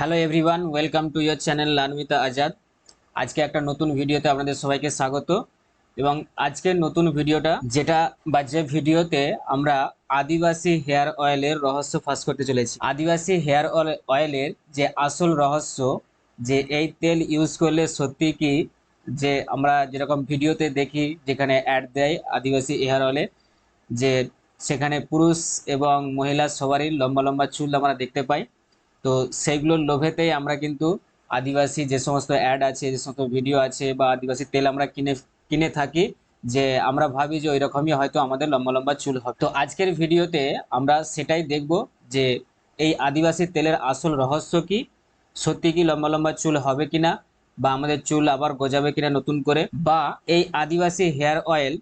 Hello everyone welcome to your channel Lanmita Azad আজকে একটা নতুন ভিডিওতে আপনাদের সবাইকে স্বাগত। এবং আজকের নতুন ভিডিওটা যেটা বা যে ভিডিওতে আমরা আদিবাসী হেয়ার অয়েলের রহস্য ফাঁস করতে চলেছি। আদিবাসী হেয়ার অয়েলের যে আসল রহস্য, যে এই তেল ইউজ করলে সত্যি কি যে আমরা যেরকম ভিডিওতে দেখি, যেখানে অ্যাড দেয় আদিবাসী হেয়ার অয়েলে, যে সেখানে পুরুষ এবং মহিলা সবারই লম্বা লম্বা চুল আমরা দেখতে পাই। তো সেইগুলোর লোভেতেই আমরা কিন্তু আদিবাসী যে সমস্ত অ্যাড আছে, যে সমস্ত ভিডিও আছে বা আদিবাসী তেল আমরা কিনে কিনে থাকি, যে আমরা ভাবি যে ওই রকমই হয়তো আমাদের লম্বা লম্বা চুল হবে। তো আজকের ভিডিওতে আমরা সেটাই দেখব যে এই আদিবাসী তেলের আসল রহস্য কি, সত্যি কি লম্বা লম্বা চুল হবে কিনা, বা আমাদের চুল আবার গজাবে কিনা নতুন করে, বা এই আদিবাসী হেয়ার অয়েল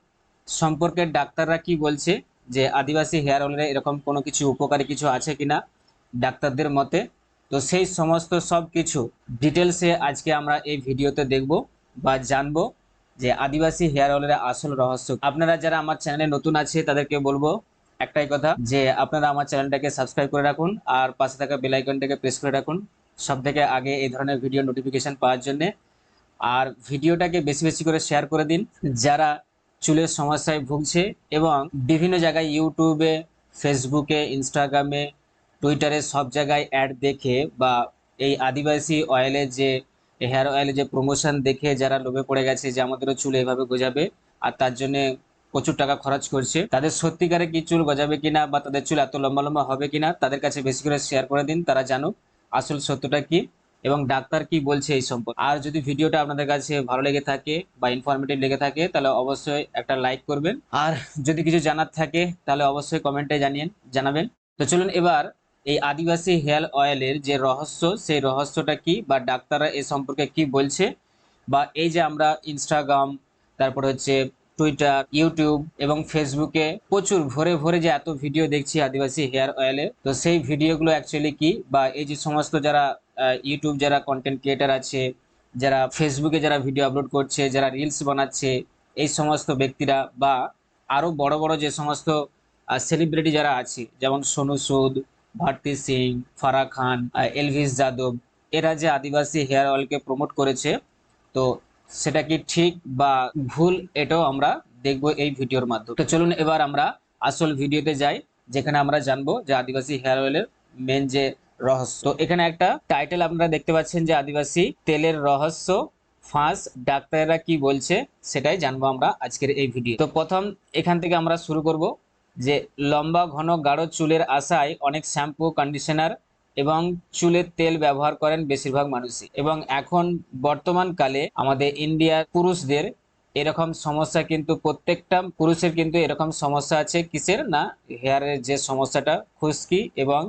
সম্পর্কে ডাক্তাররা কি বলছে, যে আদিবাসী হেয়ার অয়েলের এরকম কোনো কিছু উপকারী কিছু আছে কিনা, ডাক্তারদের মতে। তো সেই সমস্ত সব কিছু ডিটেলসে আজকে আমরা এই ভিডিওতে দেখব বা জানব যে আদিবাসী হেয়ার অয়েলের আসল রহস্য আপনারা যারা আমার চ্যানেলে নতুন আছে, তাদেরকে বলব একটাই কথা, যে আপনারা আমার চ্যানেলটাকে সাবস্ক্রাইব করে রাখুন আর পাশে থাকা বেল আইকনটাকে প্রেস করে রাখুন সব থেকে আগে এই ধরনের ভিডিও নোটিফিকেশন পাওয়ার জন্য। আর ভিডিওটাকে বেশি বেশি করে শেয়ার করে দিন, যারা চুলের সমস্যায় ভুগছে এবং বিভিন্ন জায়গায় ইউটিউবে ফেসবুকে ইনস্টাগ্রামে টুইটারে সব জায়গায় অ্যাড দেখে বা এই আদিবাসী অয়েলের যে হেয়ার অয়েলের যে প্রমোশন দেখে যারা লোভে পড়ে গেছে যে আমাদেরও চুল এভাবে গোজাবে আর তার জন্য প্রচুর টাকা খরচ করছে, তাদের সত্যিকারে কি চুল গজাবে কিনা বা তাদের চুল এত লম্বা লম্বা হবে কিনা তাদের কাছে বেশি করে শেয়ার করে দিন, তারা জানুক আসল সত্যটা কি এবং ডাক্তার কি বলছে এই সম্পর্কে। আর যদি ভিডিওটা আপনাদের কাছে ভালো লেগে থাকে বা ইনফরমেটিভ লেগে থাকে, তাহলে অবশ্যই একটা লাইক করবেন। আর যদি কিছু জানার থাকে, তাহলে অবশ্যই কমেন্টে জানিয়ে, জানাবেন। তো চলুন এবার এই আদিবাসী হেয়ার অয়েলের যে রহস্য, সেই রহস্যটা কি বা ডাক্তাররা এ সম্পর্কে কি বলছে? বা এই যে আমরা ইনস্টাগ্রাম তারপর হচ্ছে টুইটার ইউটিউব এবং ফেসবুকে প্রচুর ভরে ভরে যে এত ভিডিও দেখছি আদিবাসী হেয়ার অয়েলে, তো সেই ভিডিওগুলো অ্যাকচুয়ালি কি? বা এই যে সমস্ত যারা ইউটিউব যারা কন্টেন্ট ক্রিয়েটার আছে, যারা ফেসবুকে যারা ভিডিও আপলোড করছে, যারা রিলস বানাচ্ছে, এই সমস্ত ব্যক্তিরা বা আরও বড় বড় যে সমস্ত সেলিব্রিটি যারা আছে, যেমন সোনু সুদ ভারতী সিং ফারা খান এলভিস যাদব এরা যে আদিবাসী হেয়ার অয়েলকে প্রমোট করেছে, তো সেটা কি ঠিক বা ভুল এটাও আমরা দেখব এই ভিডিওর মাধ্যমে। তো চলুন এবার আমরা আসল ভিডিওতে যাই, যেখানে আমরা জানব যে আদিবাসী হেয়ার অয়েলের মেন যে রহস্য। এখানে একটা টাইটেল আপনারা দেখতে পাচ্ছেন যে আদিবাসী তেলের রহস্য, ফাঁস, ডাক্তাররা কি বলছে, সেটাই জানব আমরা আজকের এই ভিডিও। তো প্রথম এখান থেকে আমরা শুরু করব যে লম্বা, ঘন, গাঢ় চুলের আশায় অনেক শ্যাম্পু, কন্ডিশনার এবং চুলের তেল ব্যবহার করেন বেশিরভাগ মানুষই। এবং এখন বর্তমান কালে আমাদের ইন্ডিয়ার পুরুষদের এরকম সমস্যা কিন্তু প্রত্যেকটা পুরুষের কিন্তু এরকম সমস্যা আছে। কিসের? না হেয়ারের যে সমস্যাটা, খুশকি এবং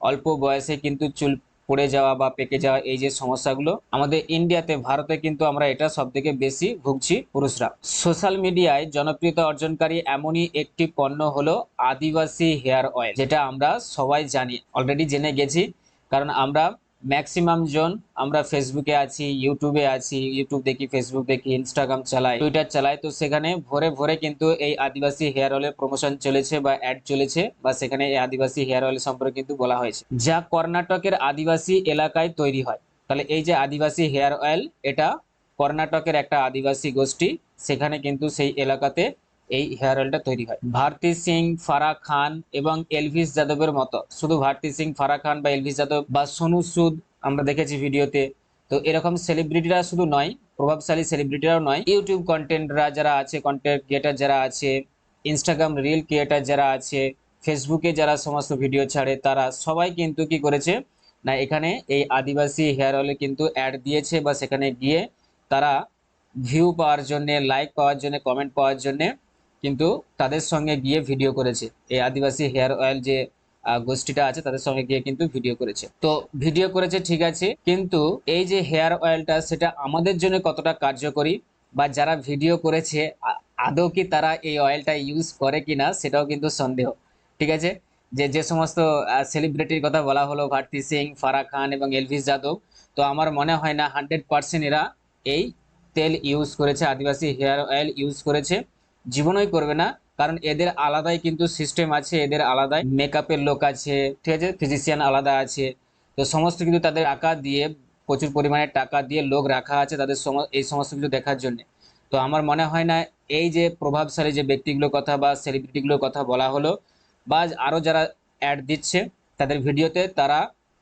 অল্প বয়সে কিন্তু চুল পড়ে যাওয়া বা পেকে যাওয়া এই যে সমস্যাগুলো, আমাদের ইন্ডিয়াতে ভারতে কিন্তু আমরা এটা সব থেকে বেশি ভুগছি পুরুষরা। সোশ্যাল মিডিয়ায় জনপ্রিয়তা অর্জনকারী এমনই একটি পণ্য হলো আদিবাসী হেয়ার অয়েল যেটা আমরা সবাই জানি। অলরেডি জেনে গেছি, কারণ আমরা ম্যাক্সিমাম জন আমরা ফেসবুকে আছি ইউটিউবে আছি ইউটিউব দেখি ফেসবুক দেখি ইনস্টাগ্রাম চালাই টুইটার চালাই। তো সেখানে ভরে ভরে কিন্তু এই আদিবাসী হেয়ার অয়েলের প্রমোশন চলেছে বা অ্যাড চলেছে বা সেখানে এই আদিবাসী হেয়ার অয়েল সম্পর্কে কিন্তু বলা হয়েছে। যা কর্ণাটকের আদিবাসী এলাকায় তৈরি হয়। তাহলে এই যে আদিবাসী হেয়ার অয়েল এটা কর্ণাটকের একটা আদিবাসী গোষ্ঠী, সেখানে কিন্তু সেই এলাকাতে এই হেয়ার অয়েলটা তৈরি হয়। ভারতী সিং, ফারা খান এবং এলভিস যাদবের মতো। শুধু ভারতী সিং, ফারা খান বা এলভিস যাদব বা সোনু সুদ আমরা দেখেছি ভিডিওতে। তো এরকম সেলিব্রিটিরা শুধু নয়, প্রভাবশালী সেলিব্রিটিরাও নয়, ইউটিউব কন্টেন্টরা যারা আছে কন্টেন্ট ক্রিয়েটার যারা আছে ইনস্টাগ্রাম রিল ক্রিয়েটার যারা আছে ফেসবুকে যারা সমস্ত ভিডিও ছাড়ে, তারা সবাই কিন্তু কি করেছে, না, এখানে এই আদিবাসী হেয়ার অয়েলে কিন্তু অ্যাড দিয়েছে বা সেখানে গিয়ে তারা ভিউ পাওয়ার জন্যে লাইক পাওয়ার জন্য কমেন্ট পাওয়ার জন্যে কিন্তু তাদের সঙ্গে গিয়ে ভিডিও করেছে। এই আদিবাসী হেয়ার অয়েল যে গোষ্ঠীটা আছে, তাদের সঙ্গে গিয়ে কিন্তু ভিডিও করেছে। তো ভিডিও করেছে, ঠিক আছে, কিন্তু এই যে হেয়ার অয়েলটা সেটা আমাদের জন্য কতটা কার্যকরী বা যারা ভিডিও করেছে আদৌ কি তারা এই অয়েলটা ইউজ করে কিনা, সেটাও কিন্তু সন্দেহ, ঠিক আছে? যে যে সমস্ত সেলিব্রিটির কথা বলা হলো, ভারতী সিং ফারা খান এবং এলভিস যাদব, তো আমার মনে হয় না হান্ড্রেড পার্সেন্ট এরা এই তেল ইউজ করেছে, আদিবাসী হেয়ার অয়েল ইউজ করেছে। জীবনই করবে না, কারণ এদের আলাদাই কিন্তু সিস্টেম আছে, এদের আলাদাই মেকআপের লোক আছে, ঠিক আছে? ফিজিশিয়ান আলাদা আছে। তো সমস্ত কিন্তু তাদের টাকা দিয়ে, প্রচুর পরিমাণে টাকা দিয়ে লোক রাখা আছে তাদের এই সমস্ত কিছু দেখার জন্য। তো আমার মনে হয় না, এই যে প্রভাবশালী যে ব্যক্তিগুলোর কথা বা সেলিব্রিটিগুলোর কথা বলা হলো, বা আরও যারা অ্যাড দিচ্ছে তাদের ভিডিওতে তারা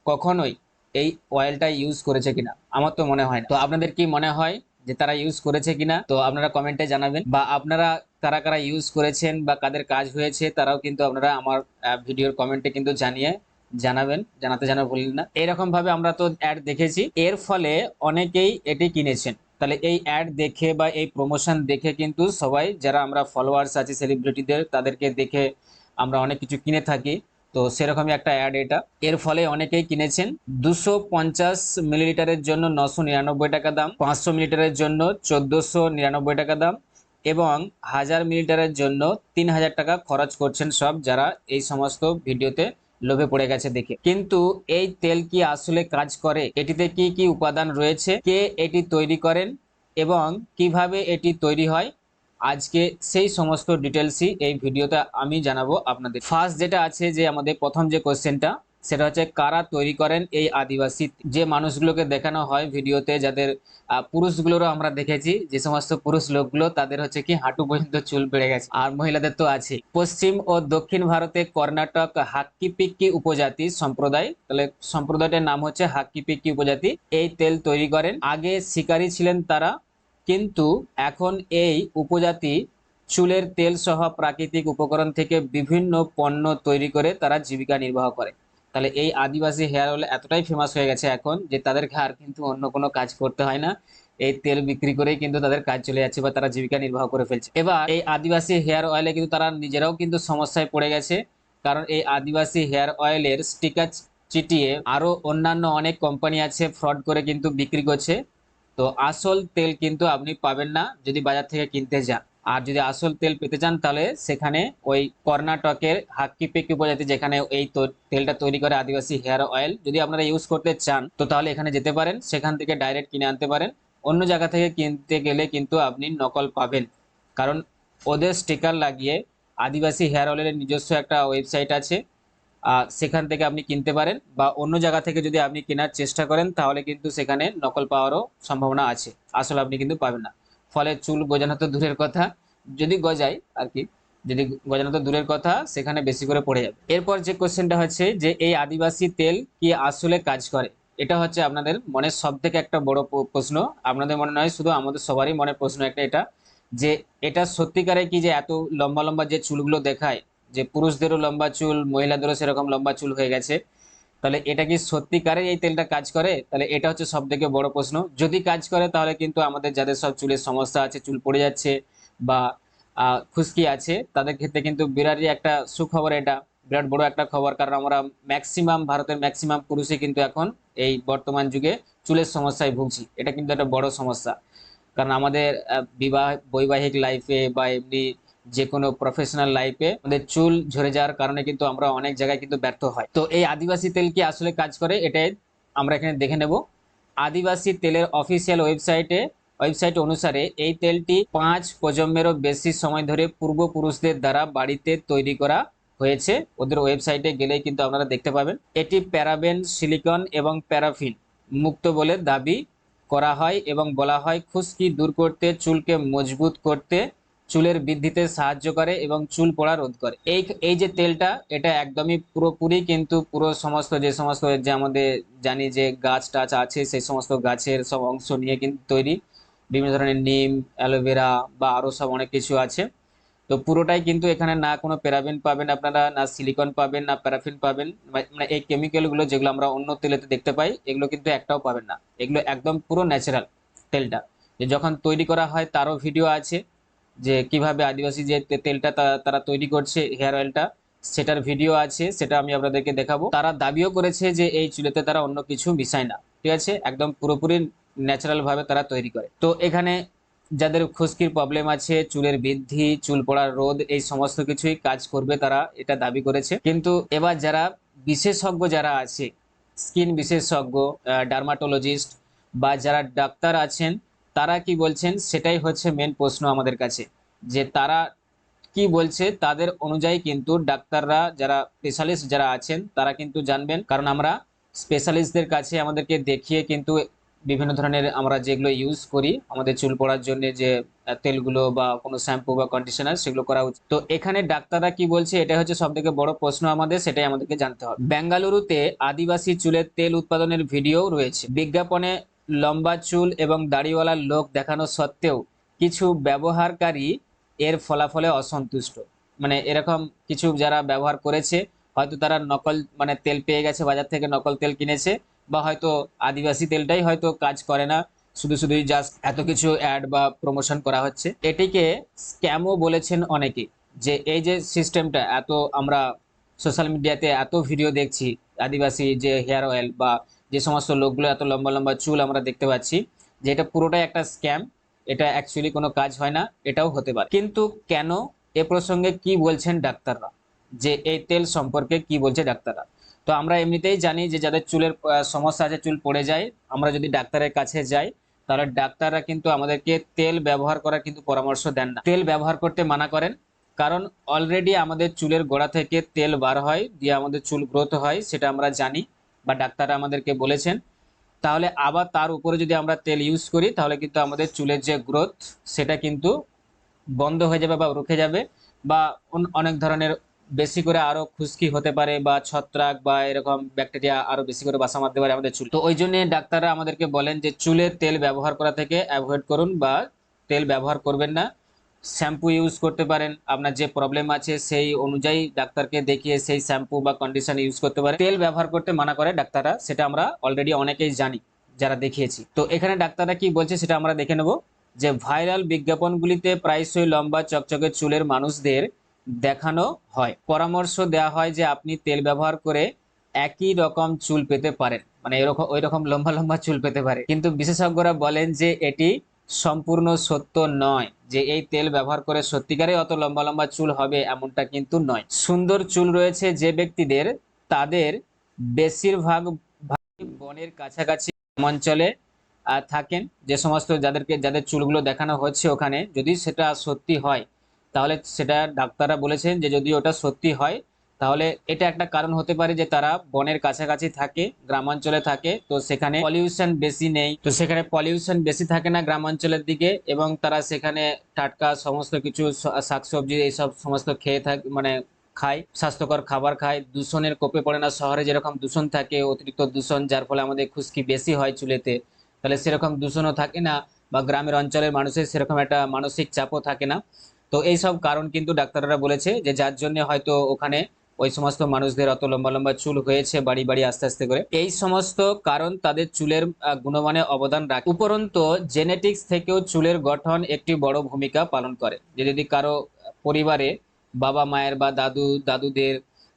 কখনোই এই অয়েলটা ইউজ করেছে কিনা, আমার তো মনে হয় তো আপনাদের কি মনে হয় যে তারা ইউজ করেছে কিনা? তো আপনারা কমেন্টে জানাবেন। বা আপনারা কারা কারা ইউজ করেছেন বা কাদের কাজ হয়েছে, তারাও কিন্তু আপনারা আমার ভিডিওর কমেন্টে কিন্তু জানিয়ে জানাবেন, জানাতে জানা ভুলবেন না। এরকম ভাবে আমরা তো অ্যাড দেখেছি, এর ফলে অনেকেই এটি কিনেছেন। তাহলে এই অ্যাড দেখে বা এই প্রমোশন দেখে কিন্তু সবাই, যারা আমরা ফলোয়ার্স আছে সেলিব্রিটিদের তাদেরকে দেখে আমরা অনেক কিছু কিনে থাকি। তো সেরকমই একটা অ্যাড এটা। এর ফলে অনেকেই কিনেছেন। দুশো পঞ্চাশ মিলিলিটারের জন্য নশো নিরানব্বই টাকা দাম, পাঁচশো মিলিলিটারের জন্য চোদ্দোশো নিরানব্বই টাকা দাম এবং হাজার মিলিটারের জন্য তিন হাজার টাকা খরচ করছেন সব যারা এই সমস্ত ভিডিওতে লোভে পড়ে গেছে দেখে। কিন্তু এই তেল কি আসলে কাজ করে? এটিতে কি কি উপাদান রয়েছে? কে এটি তৈরি করেন? এবং কীভাবে এটি তৈরি হয়? আজকে সেই সমস্ত ডিটেলসই এই ভিডিওতে আমি জানাব আপনাদের। ফার্স্ট যেটা আছে যে আমাদের প্রথম যে কোশ্চেনটা সেটা হচ্ছে কারা তৈরি করেন এই আদিবাসী। যে মানুষগুলোকে দেখানো হয় ভিডিওতে, যাদের পুরুষগুলোরও আমরা দেখেছি, যে সমস্ত পুরুষ লোকগুলো, তাদের হচ্ছে কি হাঁটু পর্যন্ত চুল বেড়ে গেছে। আর মহিলাদের তো আছে পশ্চিম ও দক্ষিণ ভারতে কর্ণাটক হাক্কিপিক্কি উপজাতি সম্প্রদায়, তাহলে সম্প্রদায়টার নাম হচ্ছে হাক্কিপিক্কি উপজাতি, এই তেল তৈরি করেন। আগে শিকারী ছিলেন তারা, কিন্তু এখন এই উপজাতি চুলের তেল সহ প্রাকৃতিক উপকরণ থেকে বিভিন্ন পণ্য তৈরি করে তারা জীবিকা নির্বাহ করে। তাহলে এই আদিবাসী হেয়ার অয়েল এতটাই ফেমাস হয়ে গেছে এখন যে তাদেরকে আর কিন্তু অন্য কোনো কাজ করতে হয় না। এই তেল বিক্রি করেই কিন্তু তাদের কাজ চলে যাচ্ছে বা তারা জীবিকা নির্বাহ করে ফেলছে। এবার এই আদিবাসী হেয়ার অয়েলে কিন্তু তারা নিজেরাও কিন্তু সমস্যায় পড়ে গেছে। কারণ এই আদিবাসী হেয়ার অয়েলের স্টিকার চিটিয়ে আরও অন্যান্য অনেক কোম্পানি আছে ফ্রড করে কিন্তু বিক্রি করছে। তো আসল তেল কিন্তু আপনি পাবেন না যদি বাজার থেকে কিনতে যান। আর যদি আসল তেল পেতে চান তাহলে সেখানে ওই কর্ণাটকের হাক্কিপেক উপজাতি যেখানে এই তেলটা তৈরি করে আদিবাসী হেয়ার অয়েল যদি আপনারা ইউজ করতে চান তো তাহলে এখানে যেতে পারেন। সেখান থেকে ডাইরেক্ট কিনে আনতে পারেন। অন্য জায়গা থেকে কিনতে গেলে কিন্তু আপনি নকল পাবেন। কারণ ওদের স্টিকার লাগিয়ে আদিবাসী হেয়ার অয়েলের নিজস্ব একটা ওয়েবসাইট আছে। আহ, সেখান থেকে আপনি কিনতে পারেন বা অন্য জায়গা থেকে যদি আপনি কেনার চেষ্টা করেন তাহলে কিন্তু সেখানে নকল পাওয়ারও সম্ভাবনা আছে। আসলে আপনি কিন্তু পাবেন না। ফলে চুল গজানো তো দূরের কথা। যদি গজায় আর কি, যদি গজানো তো দূরের কথা, সেখানে বেশি করে পড়ে যাবে। এরপর যে কোশ্চেনটা হচ্ছে যে, এই আদিবাসী তেল কি আসলে কাজ করে? এটা হচ্ছে আপনাদের মনের সব থেকে একটা বড় প্রশ্ন। আপনাদের মনে নয়, শুধু আমাদের সবারই মনে প্রশ্ন একটা এটা, যে এটা সত্যিকারে কি যে এত লম্বা লম্বা যে চুলগুলো দেখায়, যে পুরুষদেরও লম্বা চুল, মহিলাদেরও সেরকম লম্বা চুল হয়ে গেছে তাহলে এটা কি সত্যিকারে এই তেলটা কাজ করে? তাহলে এটা হচ্ছে সব থেকে বড় প্রশ্ন। যদি কাজ করে, তাহলে কিন্তু আমাদের যাদের সব চুলের সমস্যা আছে, চুল পড়ে যাচ্ছে বা খুশকি আছে, তাদের ক্ষেত্রে কিন্তু বিরাটই একটা সুখবর এটা। বিরাট বড় একটা খবর, কারণ আমরা ম্যাক্সিমাম ভারতের ম্যাক্সিমাম পুরুষই কিন্তু এখন এই বর্তমান যুগে চুলের সমস্যায় ভুগছি। এটা কিন্তু একটা বড় সমস্যা। কারণ আমাদের বিবাহ, বৈবাহিক লাইফে বা এমনি যে কোনো প্রফেশনাল লাইফে আমাদের চুল ঝরে যাওয়ার কারণে কিন্তু আমরা অনেক জায়গায় কিন্তু ব্যর্থ হয়। তো এই আদিবাসী তেল কি আসলে কাজ করে? এটাই আমরা এখানে দেখে নেব। আদিবাসী তেলের অফিসিয়াল ওয়েবসাইটে ওয়েবসাইট অনুসারে এই তেলটি পাঁচ প্রজন্মেরও বেশি সময় ধরে পূর্বপুরুষদের দ্বারা বাড়িতে তৈরি করা হয়েছে। ওদের ওয়েবসাইটে গেলেই কিন্তু আপনারা দেখতে পাবেন। এটি প্যারাবেন, সিলিকন এবং প্যারাফিন মুক্ত বলে দাবি করা হয় এবং বলা হয়, খুশকি দূর করতে, চুলকে মজবুত করতে চুলের বৃদ্ধিতে সাহায্য করে এবং চুল পড়া রোধ করে। এই এই যে তেলটা, এটা একদমই পুরোপুরি কিন্তু পুরো সমস্ত, যে সমস্ত যে আমাদের জানি যে গাছ টাছ আছে, সেই সমস্ত গাছের সব অংশ নিয়ে কিন্তু তৈরি। বিভিন্ন ধরনের নিম, অ্যালোভেরা বা আরও সব অনেক কিছু আছে। তো পুরোটাই কিন্তু এখানে না কোনো প্যারাবিন পাবেন আপনারা, না সিলিকন পাবেন, না প্যারাফিন পাবেন। মানে এই কেমিক্যালগুলো যেগুলো আমরা অন্য তেলেতে দেখতে পাই, এগুলো কিন্তু একটাও পাবেন না। এগুলো একদম পুরো ন্যাচারাল তেলটা। যখন তৈরি করা হয়, তারও ভিডিও আছে। যে কীভাবে আদিবাসী যে তেলটা তারা তৈরি করছে, হেয়ার অয়েলটা, সেটার ভিডিও আছে, সেটা আমি আপনাদেরকে দেখাবো। তারা দাবিও করেছে যে এই চুলেতে তারা অন্য কিছু মিশায় না, ঠিক আছে? একদম পুরোপুরি ন্যাচারাল ভাবে তারা তৈরি করে। তো এখানে যাদের খুশকির প্রবলেম আছে, চুলের বৃদ্ধি, চুল পড়ার রোধ এই সমস্ত কিছুই কাজ করবে তারা, এটা দাবি করেছে। কিন্তু এবার যারা বিশেষজ্ঞ যারা আছে স্কিন বিশেষজ্ঞ ডার্মাটোলজিস্ট বা যারা ডাক্তার আছেন তারা কি বলছেন সেটাই হচ্ছে মেন প্রশ্ন আমাদের কাছে, যে তারা কি বলছে তাদের অনুযায়ী কিন্তু ডাক্তাররা যারা স্পেশালিস্ট যারা আছেন তারা কিন্তু জানবেন, কারণ আমরা স্পেশালিস্টদের কাছে আমাদেরকে দেখিয়ে কিন্তু বিভিন্ন ধরনের আমরা যেগুলো ইউজ করি, আমাদের চুল পড়ার জন্য যে তেলগুলো বা কোনো শ্যাম্পু বা কন্ডিশনার সেগুলো করা উচিত। তো এখানে ডাক্তাররা কি বলছে এটা হচ্ছে সব থেকে বড় প্রশ্ন আমাদের, সেটাই আমাদেরকে জানতে হবে। বেঙ্গালুরুতে আদিবাসী চুলের তেল উৎপাদনের ভিডিও রয়েছে। বিজ্ঞাপনে লম্বা চুল এবং দাড়িওয়ালার লোক দেখানো সত্ত্বেও কিছু ব্যবহারকারী এর ফলাফলে অসন্তুষ্ট। মানে এরকম কিছু যারা ব্যবহার করেছে, হয়তো তারা নকল মানে তেল পেয়ে গেছে, বাজার থেকে নকল তেল কিনেছে, বা হয়তো আদিবাসী তেলটাই হয়তো কাজ করে না। শুধু শুধুই জাস্ট এত কিছু অ্যাড বা প্রমোশন করা হচ্ছে। এটিকে স্ক্যামও বলেছেন অনেকে, যে এই যে সিস্টেমটা এত আমরা সোশ্যাল মিডিয়াতে এত ভিডিও দেখছি, আদিবাসী যে হেয়ার অয়েল বা যে সমস্ত লোকগুলো এত লম্বা লম্বা চুল আমরা দেখতে পাচ্ছি, যে এটা পুরোটাই একটা স্ক্যাম, এটা অ্যাকচুয়ালি কোনো কাজ হয় না, এটাও হতে পারে। কিন্তু কেন এ প্রসঙ্গে কি বলছেন ডাক্তাররা? যে এই তেল সম্পর্কে কি বলছে ডাক্তাররা? তো আমরা এমনিতেই জানি যে যাদের চুলের সমস্যা আছে, চুল পড়ে যায়, আমরা যদি ডাক্তারের কাছে যাই, তাহলে ডাক্তাররা কিন্তু আমাদেরকে তেল ব্যবহার করার কিন্তু পরামর্শ দেন না। তেল ব্যবহার করতে মানা করেন, কারণ অলরেডি আমাদের চুলের গোড়া থেকে তেল বার হয়, দিয়ে আমাদের চুল গ্রোথ হয়, সেটা আমরা জানি। বা ডাক্তাররা আমাদেরকে বলেছেন, তাহলে আবার তার উপরে যদি আমরা তেল ইউজ করি, তাহলে কিন্তু আমাদের চুলের যে গ্রোথ সেটা কিন্তু বন্ধ হয়ে যাবে বা রুখে যাবে বা অনেক ধরনের বেশি করে আরও খুশকি হতে পারে বা ছত্রাক বা এরকম ব্যাকটেরিয়া আরও বেশি করে বাসা মারতে পারে আমাদের চুল। তো ওই জন্য ডাক্তাররা আমাদেরকে বলেন যে চুলের তেল ব্যবহার করা থেকে অ্যাভয়েড করুন বা তেল ব্যবহার করবেন না। শ্যাম্পু ইউজ করতে পারেন। আপনার যে প্রবলেম আছে, সেই অনুযায়ী ডাক্তারকে দেখিয়ে সেই শ্যাম্পু বা কন্ডিশন ইউজ করতে পারেন। তেল ব্যবহার করতে মানা করে ডাক্তাররা, সেটা আমরা অলরেডি অনেকেই জানি, যারা দেখিয়েছি। তো এখানে ডাক্তাররা কি বলছে সেটা আমরা দেখে নেব। যে ভাইরাল বিজ্ঞাপনগুলিতে প্রায়শই লম্বা, চকচকে চুলের মানুষদের দেখানো হয়। পরামর্শ দেওয়া হয় যে আপনি তেল ব্যবহার করে একই রকম চুল পেতে পারেন। মানে এরকম ওই রকম লম্বা লম্বা চুল পেতে পারে। কিন্তু বিশেষজ্ঞরা বলেন যে এটি সম্পূর্ণ সত্য নয় যে এই তেল ব্যবহার করে সত্যিকারে অত লম্বা লম্বা চুল হবে এমনটা কিন্তু নয়। সুন্দর চুল রয়েছে যে ব্যক্তিদের, তাদের বেশিরভাগ বনের কাছাকাছি অঞ্চলে থাকেন। যে সমস্ত যাদেরকে, যাদের চুলগুলো দেখানো হচ্ছে ওখানে, যদি সেটা সত্যি হয়, তাহলে সেটা ডাক্তাররা বলেছেন যে যদি ওটা সত্যি হয় তাহলে এটা একটা কারণ হতে পারে যে তারা বনের কাছাকাছি থাকে, গ্রামাঞ্চলে থাকে, তো সেখানে পলিউশন বেশি নেই। তো সেখানে পলিউশন বেশি থাকে না গ্রামাঞ্চলের দিকে এবং তারা সেখানে টাটকা সমস্ত কিছু শাকসবজি এইসব সমস্ত খেয়ে থাকে মানে খায়, স্বাস্থ্যকর খাবার খায়। দূষণের কোপে পড়ে না শহরে যেরকম দূষণ থাকে, অতিরিক্ত দূষণ যার ফলে আমাদের খুশকি বেশি হয় চুলেতে। তাহলে সেরকম দূষণও থাকে না বা গ্রামের অঞ্চলের মানুষের সেরকম একটা মানসিক চাপও থাকে না। তো এই সব কারণ কিন্তু ডাক্তাররা বলেছে যে যার জন্য হয়তো ওখানে ওই সমস্ত মানুষদের অত লম্বা লম্বা চুল হয়েছে বাড়ি বাড়ি আস্তে আস্তে করে। এই সমস্ত কারণ তাদের চুলের গুণমানে অবদান রাখে। উপরন্তু জেনেটিক্স থেকেও চুলের গঠন একটি বড় ভূমিকা পালন করে। যে যদি কারও পরিবারে বাবা মায়ের বা দাদু, দাদুদের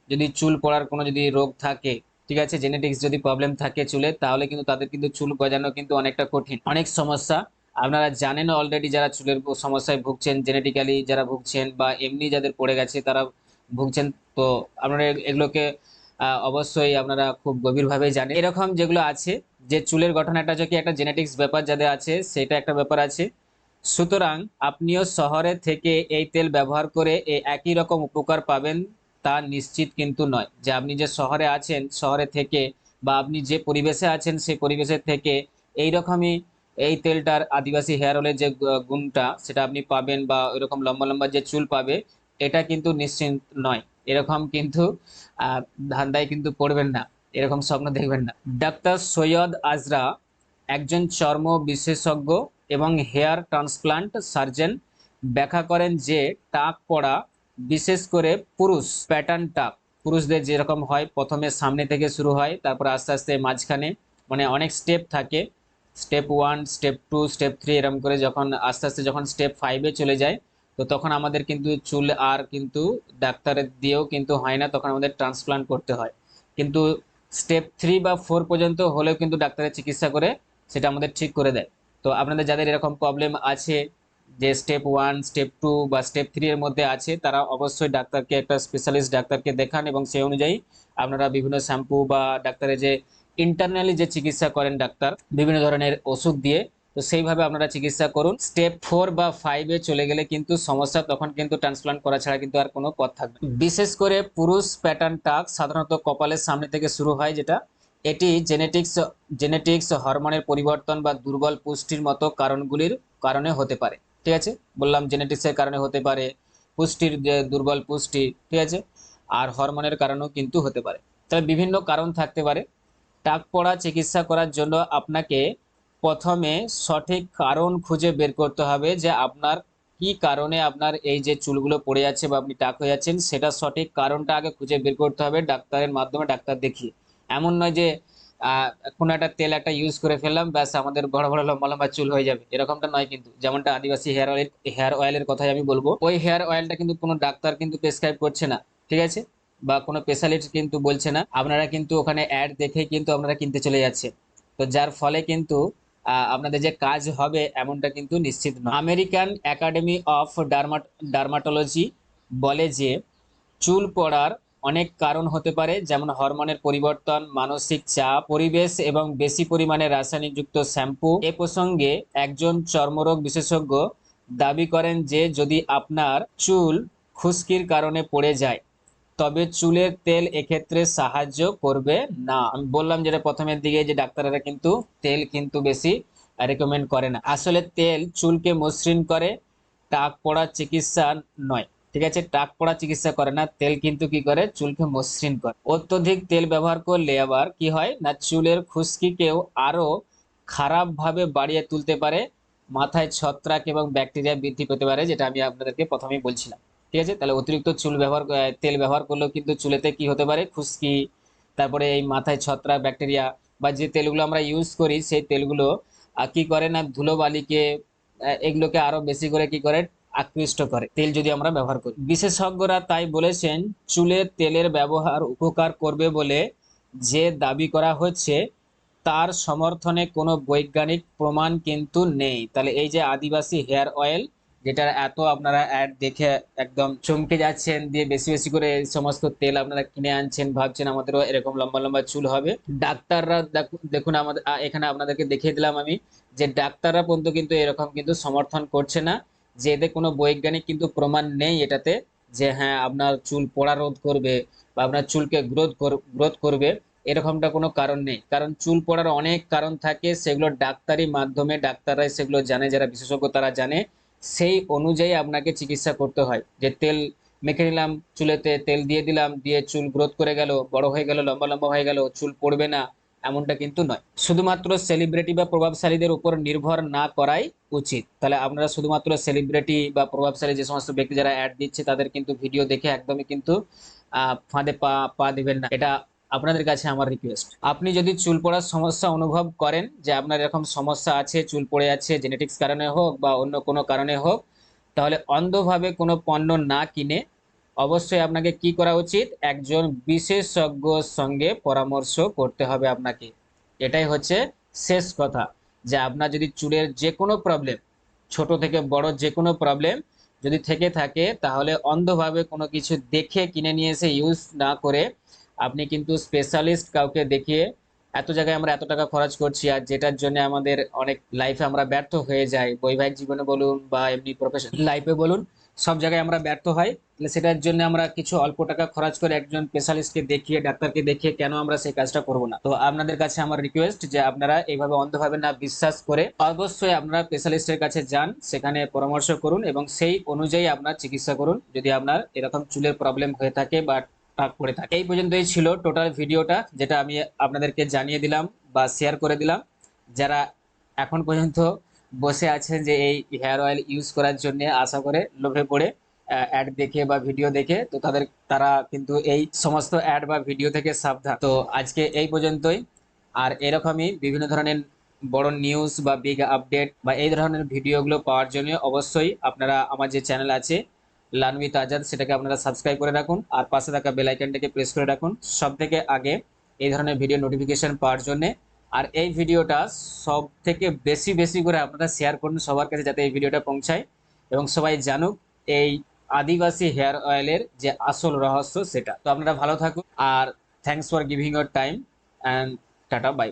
যদি চুল পড়ার কোনো যদি রোগ থাকে, ঠিক আছে জেনেটিক্স যদি প্রবলেম থাকে চুলে, তাহলে কিন্তু তাদের কিন্তু চুল গজানো কিন্তু অনেকটা কঠিন। অনেক সমস্যা। আপনারা জানেন অলরেডি যারা চুলের সমস্যায় ভুগছেন জেনেটিক্যালি যারা ভুগছেন বা এমনি যাদের পড়ে গেছে, তারা ভুগছেন, তো আপনারা এগুলোকে অবশ্যই আপনারা খুব গভীরভাবে জানেন। এরকম যেগুলো আছে, যে চুলের গঠন একটা কি একটা জেনেটিক্স ব্যাপার যাদের আছে, সেটা একটা ব্যাপার আছে। সুতরাং আপনিও শহরে থেকে এই তেল ব্যবহার করে এই একই রকম উপকার পাবেন, তা নিশ্চিত কিন্তু নয়। যে আপনি যে শহরে আছেন, শহরে থেকে বা আপনি যে পরিবেশে আছেন, সেই পরিবেশের থেকে এই রকমই এই তেলটার আদিবাসী হেয়ার অয়েলের যে গুণটা, সেটা আপনি পাবেন বা এরকম লম্বা লম্বা যে চুল পাবে এটা কিন্তু নিশ্চিন্ত নয়। এরকম কিন্তু ধান্দায় কিন্তু পড়বেন না। এরকম স্বপ্ন দেখবেন না। ডাক্তার সৈয়দ আজরা একজন চর্ম বিশেষজ্ঞ এবং হেয়ার ট্রান্সপ্লান্ট সার্জন। ব্যাখ্যা করেন যে, টাক পড়া, বিশেষ করে পুরুষ, প্যাটার্ন টাক। পুরুষদের যেরকম হয়, প্রথমে সামনে থেকে শুরু হয়, তারপর আস্তে আস্তে মাঝখানে মানে অনেক স্টেপ থাকে। Step one step two step three এরকম করে যখন আস্তে আস্তে যখন স্টেপ ফাইভে চলে যায় তো তখন আমাদের কিন্তু চুল আর কিন্তু ডাক্তারের দিয়েও কিন্তু হয় না, তখন আমাদের ট্রান্সপ্লান্ট করতে হয়। কিন্তু স্টেপ থ্রি বা ফোর পর্যন্ত হলেও কিন্তু ডাক্তারের চিকিৎসা করে সেটা আমাদের ঠিক করে দেয়। তো আপনাদের যাদের এরকম প্রবলেম আছে যে স্টেপ ওয়ান স্টেপ টু বা স্টেপ থ্রি এর মধ্যে আছে, তারা অবশ্যই ডাক্তারকে, একটা স্পেশালিস্ট ডাক্তারকে দেখান এবং সেই অনুযায়ী আপনারা বিভিন্ন শ্যাম্পু বা ডাক্তারের যে ইন্টারনালি যে চিকিৎসা করেন ডাক্তার, বিভিন্ন ধরনের ওষুধ দিয়ে তো সেইভাবে আপনারা চিকিৎসা করুন। স্টেপ ফোর বা ফাইভে চলে গেলে কিন্তু সমস্যা, তখন কিন্তু ট্রান্সপ্লান্ট করা ছাড়া কিন্তু আর কোনো পথ থাকবে। বিশেষ করে পুরুষ প্যাটার্ন টাক সাধারণত কপালের সামনে থেকে শুরু হয় যেটা। এটি জেনেটিক্স জেনেটিক্স হরমোনের পরিবর্তন বা দুর্বল পুষ্টির মতো কারণগুলির কারণে হতে পারে। ঠিক আছে? বললাম জেনেটিক্সের কারণে হতে পারে, পুষ্টির যে দুর্বল পুষ্টি, ঠিক আছে? আর হরমোনের কারণেও কিন্তু হতে পারে। তবে বিভিন্ন কারণ থাকতে পারে। টাক পড়া চিকিৎসা করার জন্য আপনাকে প্রথমে সঠিক কারণ খুঁজে বের করতে হবে যে আপনার কি কারণে আপনার এই যে চুলগুলো পড়ে যাচ্ছে বা আপনি টাক হয়ে যাচ্ছেন, সেটা সঠিক কারণটা আগে খুঁজে বের করতে হবে ডাক্তারের মাধ্যমে, ডাক্তার দেখিয়ে। এমন নয় যে কোনো একটা তেল একটা ইউজ করে ফেললাম, ব্যাস আমাদের বড় বড় লম্বা লম্বা চুল হয়ে যাবে। এরকমটা নয় কিন্তু, যেমনটা আদিবাসী হেয়ার অয়েল হেয়ার অয়েলের কথাই আমি বলব। ওই হেয়ার অয়েলটা কিন্তু কোনো ডাক্তার কিন্তু প্রেসক্রাইব করছে না, ঠিক আছে? বা কোনো স্পেশালিস্ট কিন্তু বলছে না। আপনারা কিন্তু ওখানে অ্যাড দেখেই কিন্তু আপনারা কিনতে চলে যাচ্ছে তো যার ফলে কিন্তু আপনাদের যে কাজ হবে এমনটা কিন্তু নিশ্চিত নয়। American academy of dermat, dermatology বলে যে, চুল পড়ার অনেক কারণ হতে পারে, যেমন হরমোনের পরিবর্তন, মানসিক চাপ, পরিবেশ এবং বেশি পরিমাণে রাসায়নিকযুক্ত শ্যাম্পু। এ প্রসঙ্গে একজন চর্মরোগ বিশেষজ্ঞ দাবি করেন যে, যদি আপনার চুল খুশকির কারণে পড়ে যায় তবে চুলের তেল এক্ষেত্রে সাহায্য করবে না। আমি বললাম যেটা প্রথমের দিকে যে ডাক্তাররা কিন্তু তেল কিন্তু বেশি রেকমেন্ড করে না। আসলে তেল চুলকে মসৃণ করে, টাক পড়ার চিকিৎসা নয়, ঠিক আছে? টাক পড়া চিকিৎসা করে না, তেল কিন্তু কি করে? চুলকে মসৃণ করে। অত্যধিক তেল ব্যবহার করলে আবার কি হয় না, চুলের খুশকিকেও আরও খারাপ ভাবে বাড়িয়ে তুলতে পারে, মাথায় ছত্রাক এবং ব্যাকটেরিয়া বৃদ্ধি পেতে পারে, যেটা আমি আপনাদেরকে প্রথমেই বলছিলাম। ঠিক আছে? তাহলে অতিরিক্ত চুল ব্যবহার তেল ব্যবহার করলেও কিন্তু চুলেতে কি হতে পারে? খুশকি, তারপরে এই মাথায় ছত্রাক, ব্যাকটেরিয়া বা যে তেলগুলো আমরা ইউজ করি, সেই তেলগুলো কি করে না ধুলোবালিকে এগুলোকে আরও বেশি করে কি করে? আকৃষ্ট করে। তেল যদি আমরা ব্যবহার করি। বিশেষজ্ঞরা তাই বলেছেন চুলের তেলের ব্যবহার উপকার করবে বলে যে দাবি করা হচ্ছে, তার সমর্থনে কোনো বৈজ্ঞানিক প্রমাণ কিন্তু নেই। তাহলে এই যে আদিবাসী হেয়ার অয়েল যেটার এত আপনারা অ্যাড দেখে একদম চমকে যাচ্ছেন, দিয়ে বেশি বেশি করে এই সমস্ত তেল আপনারা কিনে আনছেন, ভাবছেন আমাদেরও এরকম লম্বা লম্বা চুল হবে। ডাক্তাররা দেখুন- দেখুন আমাদের এখানে আপনাদেরকে দেখিয়ে দিলাম আমি যে ডাক্তাররা পর্যন্ত কিন্তু এরকম কিন্তু সমর্থন করছে না, যে এদের কোনো বৈজ্ঞানিক কিন্তু প্রমাণ নেই এটাতে যে হ্যাঁ আপনার চুল পড়া রোধ করবে বা আপনার চুলকে গ্রোথ গ্রোথ করবে, এরকমটা কোনো কারণ নেই। কারণ চুল পড়ার অনেক কারণ থাকে, সেগুলো ডাক্তারি মাধ্যমে, ডাক্তাররাই সেগুলো জানে, যারা বিশেষজ্ঞ তারা জানে। সেই অনুযায়ী আপনাকে চিকিৎসা করতে হয়। যে তেল মেখে নিলাম, চুলেতে তেল দিয়ে দিলাম, দিয়ে চুল গ্রোথ করে গেল, বড় হয়ে গেল, লম্বা লম্বা হয়ে গেল, চুল পড়বে না, এমনটা কিন্তু নয়। শুধুমাত্র সেলিব্রিটি বা প্রভাবশালীদের উপর নির্ভর না করাই উচিত। তাহলে আপনারা শুধুমাত্র সেলিব্রিটি বা প্রভাবশালী যে সমস্ত ব্যক্তি যারা অ্যাড দিচ্ছে, তাদের কিন্তু ভিডিও দেখে একদমই কিন্তু ফাঁদে পা পা দিবেন না। এটা আপনাদের কাছে আমার রিকোয়েস্ট আপনি যদি চুল পড়ার সমস্যা অনুভব করেন যে আপনার এরকম সমস্যা আছে, চুল পড়ে আছে জেনেটিক্স কারণে হোক বা অন্য কোনো কারণে হোক, তাহলে অন্ধভাবে কোনো পণ্য না কিনে অবশ্যই আপনাকে কি করা উচিত? একজন বিশেষজ্ঞর সঙ্গে পরামর্শ করতে হবে আপনাকে। এটাই হচ্ছে শেষ কথা। যে আপনার যদি চুলের যে কোনো প্রবলেম ছোট থেকে বড় যে কোনো প্রবলেম যদি থেকে থাকে, তাহলে অন্ধভাবে কোনো কিছু দেখে কিনে নিয়ে এসে ইউজ না করে আপনি কিন্তু স্পেশালিস্ট কাউকে দেখিয়ে এত জায়গায় আমরা এত টাকা খরচ করছি আর যেটার জন্য আমাদের অনেক লাইফে আমরা ব্যর্থ হয়ে যাই। বৈবাহিক জীবনে বলুন বা এমনি প্রফেশন লাইফে বলুন, সব জায়গায় আমরা ব্যর্থ হই তাহলে সেটার জন্য আমরা কিছু অল্প টাকা খরচ করে একজন স্পেশালিস্টকে দেখিয়ে ডাক্তারকে দেখিয়ে কেন আমরা সেই কাজটা করব না? তো আপনাদের কাছে আমার রিকোয়েস্ট যে আপনারা এইভাবে অন্ধভাবে না বিশ্বাস করে অবশ্যই আপনারা স্পেশালিস্টের কাছে যান, সেখানে পরামর্শ করুন এবং সেই অনুযায়ী আপনার চিকিৎসা করুন। যদি আপনার এরকম চুলের প্রবলেম হয়ে থাকে বা টাক পড়ে থাকে। এই পর্যন্তই ছিল টোটাল ভিডিওটা, যেটা আমি আপনাদেরকে জানিয়ে দিলাম বা শেয়ার করে দিলাম। যারা এখন পর্যন্ত বসে আছেন যে এই হেয়ার অয়েল ইউজ করার জন্য, আশা করে লোভে পড়ে অ্যাড দেখে বা ভিডিও দেখে, তো তাদের, তারা কিন্তু এই সমস্ত অ্যাড বা ভিডিও থেকে সাবধান। তো আজকে এই পর্যন্তই। আর এরকমই বিভিন্ন ধরনের বড় নিউজ বা বিগ আপডেট বা এই ধরনের ভিডিওগুলো পাওয়ার জন্য অবশ্যই আপনারা আমার যে চ্যানেল আছে লানবিত আজাদ সেটাকে আপনারা সাবস্ক্রাইব করে রাখুন আর পাশে থাকা বেল আইকনটাকে প্রেস করে রাখুন। সব থেকে আগে এই ধরনের ভিডিও নোটিফিকেশন পাওয়ার জন্য আর এই ভিডিওটা সব থেকে বেশি বেশি করে আপনারা শেয়ার করুন সবার কাছে যাতে এই ভিডিওটা পৌঁছায় এবং সবাই জানুক এই আদিবাসী হেয়ার অয়েলের যে আসল রহস্য সেটা। তো আপনারা ভালো থাকুন আর thanks for giving your time and tata bye